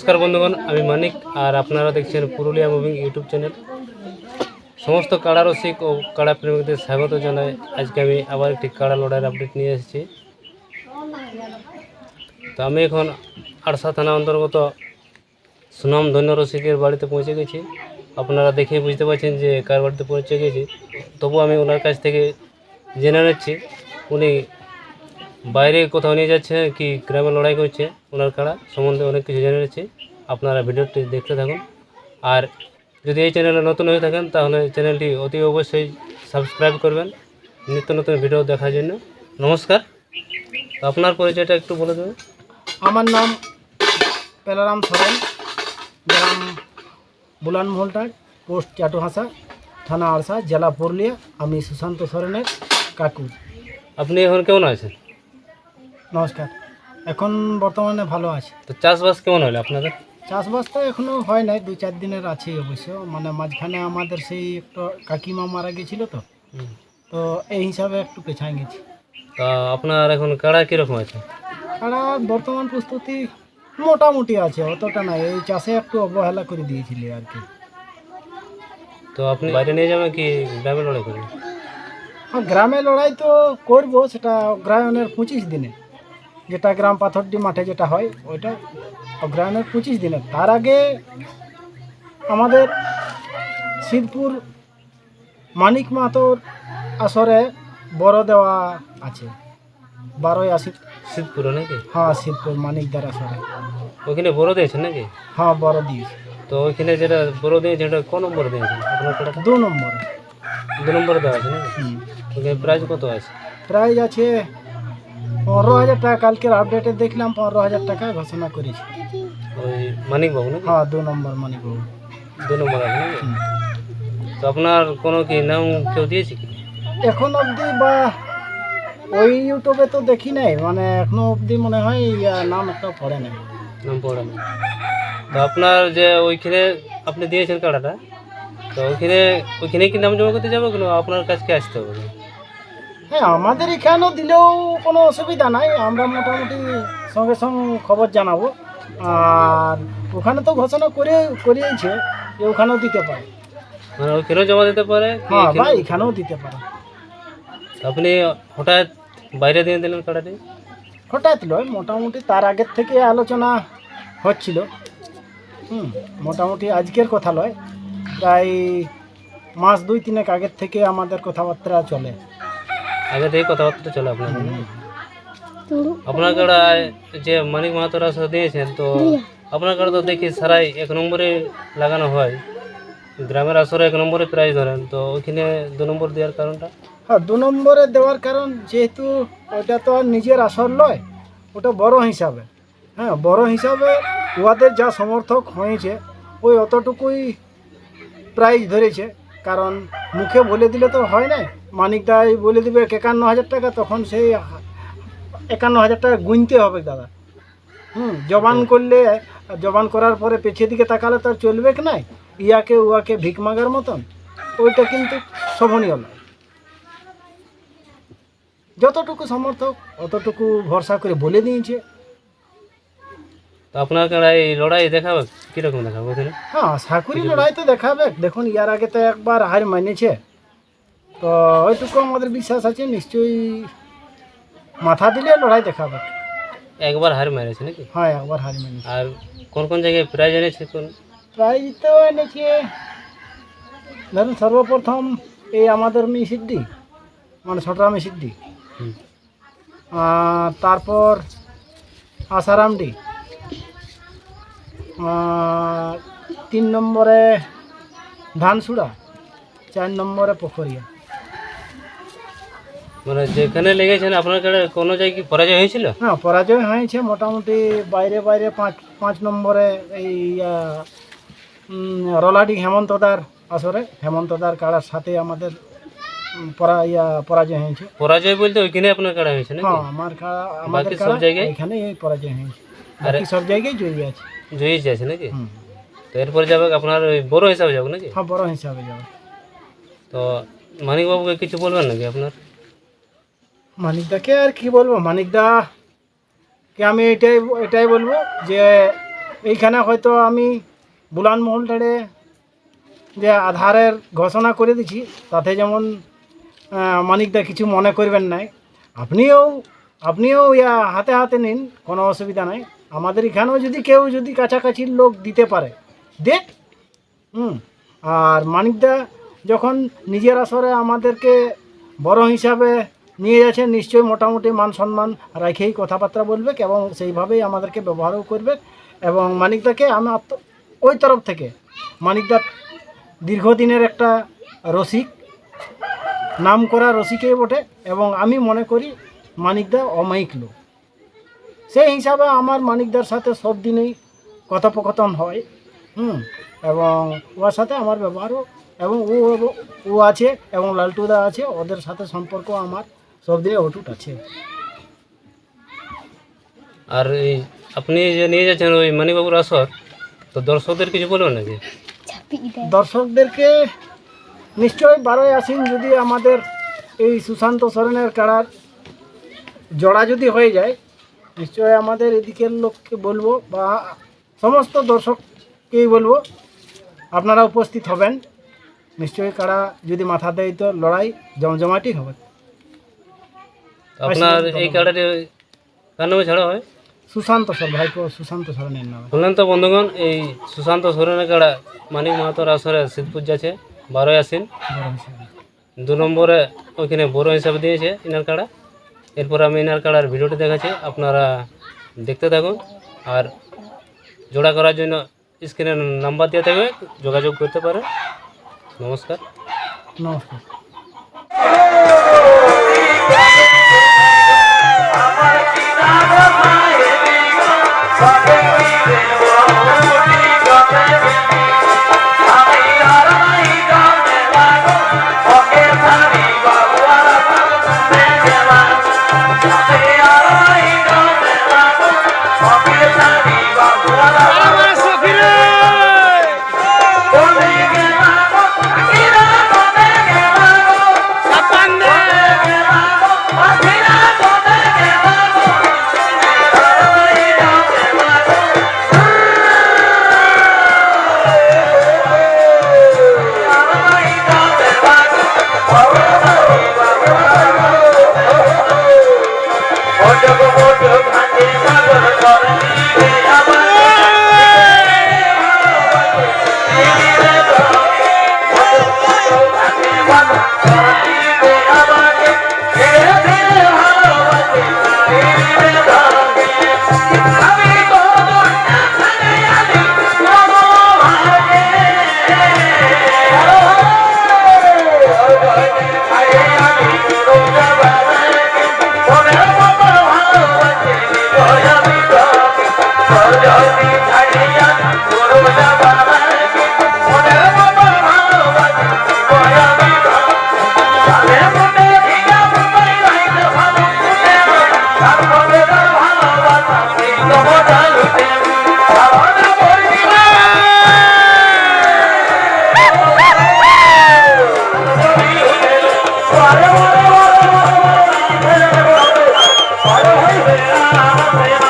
নমস্কার বন্ধুগণ, আমি মানিক আর আপনারা দেখছেন পুরুলিয়া মুভিং ইউটিউব চ্যানেল। সমস্ত কাড়া রসিক ও কাড়া প্রেমিকদের স্বাগত জানাই। আজকে আমি আবার একটি কাড়া লড়াইয়ের আপডেট নিয়ে এসেছি। তো আমি এখন আড়সা থানা অন্তর্গত সুনাম ধন্য রসিকের বাড়িতে পৌঁছে গেছি। আপনারা দেখে বুঝতে পারছেন যে কার বাড়িতে পৌঁছে গেছি। তবু আমি ওনার কাছ থেকে জেনে নিচ্ছি, উনি বাইরে কোথাও নিয়ে যাচ্ছে কি গ্রামে লড়াই করছে ওনার কাড়া সম্বন্ধে অনেক কিছু জেনে নিচ্ছি আপনারা ভিডিওটি দেখতে থাকুন। আর যদি এই চ্যানেলে নতুন হয়ে থাকেন তাহলে চ্যানেলটি অতি অবশ্যই সাবস্ক্রাইব করবেন নিত্য নতুন ভিডিও দেখার জন্য। নমস্কার। আপনার পরিচয়টা একটু বলে দেবেন। আমার নাম পেলারাম সরেন গ্রাম বুলান মহলটার পোস্ট চাটুহাসা থানা আরসা জেলা পুরুলিয়া। আমি সুশান্ত সরেনের কাকু। আপনি এখন কেমন আছেন? নমস্কার। এখন বর্তমানে ভালো আছে। তো চাষবাস কেমন হলো আপনাদের? চাষবাস তো এখনও হয় নাই দু চার দিনের আছে অবশ্য। মানে মাঝখানে আমাদের সেই একটা কাকিমা মারা গেছিল তো। তো এই হিসাবে একটু পেছায় গেছি। তা আপনার এখন কাড়া কীরকম আছে? আর বর্তমান প্রস্তুতি মোটামুটি আছে অতটা নাই। এই চাষে একটু অবহেলা করে দিয়েছিলি আর কি। তো আপনি বাইরে নিয়ে যাবেন কি গ্রামে লড়াই করবেন? হ্যাঁ গ্রামে লড়াই তো করব সেটা অগ্রায়ণের পঁচিশ দিনে। যেটা গ্রাম পাথরডি মাঠে যেটা হয় ওইটা অগ্রায়ণের পঁচিশ দিনে। তার আগে আমাদের সিদ্ধপুর মানিক মাতোর আসরে বড় দেওয়া আছে। বারোই আশি শীতপুরে নাকি? হ্যাঁ সিদ্ধপুর মানিকদার আসরে। ওখানে বড় দিয়েছেন নাকি? হ্যাঁ বড় দিয়েছে। তো ওইখানে যেটা বড় দিয়েছে সেটা কোন নম্বর দিয়েছেন আপনার দু নম্বর। দু নম্বর দেওয়া আছে নাকি? প্রাইস কত আছে? প্রাইজ আছে পনেরো হাজার টাকা কালকের আপডেটে দেখলাম পনেরো হাজার টাকা ঘোষণা করেছে। ওই মানিক বাবু হ্যাঁ দু নম্বর মানিকবাবু। দু নম্বর তো আপনার কোনো কি নাম কেউ দিয়েছে কি? এখন অবধি বা ওই ইউটিউবে তো দেখি নাই মানে এখনও অবধি মনে হয় ইয়া নাম একটা পড়ে নাই। নাম পড়ে না তো আপনার যে ওইখানে আপনি দিয়েছেন কাড়াটা তো ওইখানে ওইখানে কি নাম জমা করতে যাব কোনো? আপনার কাছকে আসতে হবে হ্যাঁ আমাদের এখানেও দিলেও কোনো অসুবিধা নাই। আমরা মোটামুটি সঙ্গে সঙ্গে খবর জানাব। আর ওখানে তো ঘোষণা করে করিয়েছে যে ওখানেও দিতে পারে। মানে ওইখানেও জমা দিতে পারে হ্যাঁ বা এখানেও? দিতে পারে। আপনি হঠাৎ বাইরে দিয়ে দিলেন কাড়াটি হঠাৎ নয় মোটামুটি তার আগের থেকে আলোচনা হচ্ছিল। হুম মোটামুটি আজকের কথা নয় প্রায় মাস দুই তিনেক আগের থেকে আমাদের কথাবার্তা চলে। আগে থেকে কথাবার্তা চলে আপনার আপনার কাড়ায় যে মানিক মাহাতোরা দিয়েছেন তো আপনার কাড়া তো দেখি সারাই এক নম্বরে লাগানো হয়। গ্রামের আসরে এক নম্বরে প্রাইজ ধরেন তো ওইখানে দু নম্বর দেওয়ার কারণটা? হ্যাঁ দু নম্বরে দেওয়ার কারণ যেহেতু ওটা তো আর নিজের আসর নয় ওটা বড় হিসাবে। হ্যাঁ বড় হিসাবে উহাদের যা সমর্থক হয়েছে ওই অতটুকুই প্রাইজ ধরেছে। কারণ মুখে বলে দিলে তো হয় না। মানিক দাই বলে দিবে একান্ন হাজার টাকা, তখন সেই একান্ন হাজার টাকা গুনতে হবে দাদা। হুম, জবান করলে, জবান করার পরে পেছিয়ে দিকে তাকালে তো আর চলবে কি নাই? ইয়াকে উয়াকে ভিক মাগার মতন। ওইটা কিন্তু শোভনীয় নয়। যতটুকু সমর্থক, অতটুকু ভরসা করে বলে দিয়েছে। তো আপনার এই লড়াই দেখাবে? কীরকম দেখাবে ওখানে হ্যাঁ লড়াই তো দেখাবে। দেখুন ইয়ার আগে তো একবার হার মানেছে তো ওইটুকু আমাদের বিশ্বাস আছে নিশ্চয়ই মাথা দিলে লড়াই দেখাবে। একবার হার মেরেছে নাকি? হ্যাঁ একবার হার আর কোন কোন জায়গায় প্রাইজ এনেছে কোন? প্রাইজ তো এনেছে ধরুন সর্বপ্রথম এই আমাদের মিসিদ্দি মানে ছোটরা মিসিদ্দি হুম। আর তারপর আসারামডি তিন নম্বরে ধানসুড়া চার নম্বরে পুখরিয়া। মানে যেখানে লেগেছেন আপনার কোনো জায়গায় পরাজয় হয়েছিল? হ্যাঁ পরাজয় হয়েছে মোটামুটি বাইরে বাইরে পাঁচ পাঁচ নম্বরে এই রলাডি হেমন্তদার আসরে হেমন্তদার কাড়ার সাথে আমাদের পরা ইয়া পরাজয় হয়েছে। পরাজয় বলতে ওইখানে আপনার কাড়া হয়েছে নাকি? হ্যাঁ আমার কাড়া আমাদের সব জায়গায়? এখানে পরাজয় হয়েছে। আরে- সব জায়গায় জয়ী আছে। জয়ী আছে নাকি? তো এরপরে যাবে আপনার ওই বড় হিসাবে যাবে নাকি? হ্যাঁ বড় হিসাবে যাবে। তো মানিকবাবুকে কিছু বলবেন নাকি আপনার? মানিকদাকে আর কি বলব? মানিকদা কে আমি এটাই এটাই বলব যে এইখানে হয়তো আমি বুলান মহলটারে যে আধারের ঘোষণা করে দিছি তাতে যেমন মানিকদা কিছু মনে করবেন নাই। আপনিও আপনিও ইয়া হাতে হাতে নিন কোনো অসুবিধা নাই। আমাদের এখানেও যদি কেউ যদি কাছাকাছির লোক দিতে পারে দেখ হুম, আর মানিকদা যখন নিজের আসরে আমাদেরকে বড় হিসাবে নিয়ে যাচ্ছে নিশ্চয়ই মোটামুটি মান সম্মান রাখেই কথাবার্তা বলবে এবং সেইভাবেই আমাদেরকে ব্যবহারও করবে এবং মানিকদাকে আমার তো- ওই তরফ থেকে মানিকদা দীর্ঘদিনের একটা রসিক নাম করা রসিকেই বটে এবং আমি মনে করি মানিকদা অমায়িক লোক। সেই হিসাবে আমার মানিকদার সাথে সব দিনেই কথোপকথন হয় হুম এবং ওর সাথে আমার ব্যবহারও এবং ও ও- আছে এবং লালটুদা আছে ওদের সাথে সম্পর্ক আমার সব দিনে অটুট আছে। আর এই আপনি যে নিয়ে যাচ্ছেন ওই মানিকবাবুর আসর তো দর্শকদের কিছু বলবেন নাকি? দর্শকদেরকে নিশ্চয়ই বারোই আসিন যদি আমাদের এই সুশান্ত সরেনের কাড়ার জড়া যদি হয়ে যায় নিশ্চয়ই আমাদের এদিকের লোককে বলব বা সমস্ত দর্শককেই বলব আপনারা উপস্থিত হবেন। নিশ্চয়ই কারা যদি মাথা দেয় তো লড়াই জমজমাটি হবে। আপনার এই কার্ডাটি কার নামে ছাড়া হয়? সুশান্ত সর ভাইপো সুশান্ত সরেনের নামে। শুনলেন তো বন্ধুগণ এই সুশান্ত সোরেনের কাড়া মানিক মাহাতোর আসরে শীতপুর যাচ্ছে বারোই আসিন দু নম্বরে ওইখানে বড় হিসাবে দিয়েছে ইনার কাড়া এরপর আমি ইনার কাড়ার ভিডিওটি দেখাচ্ছি, আপনারা দেখতে থাকুন। আর জোড়া করার জন্য স্ক্রিনের নাম্বার দিয়ে থাকবে, যোগাযোগ করতে পারেন। নমস্কার। নমস্কার। 나야.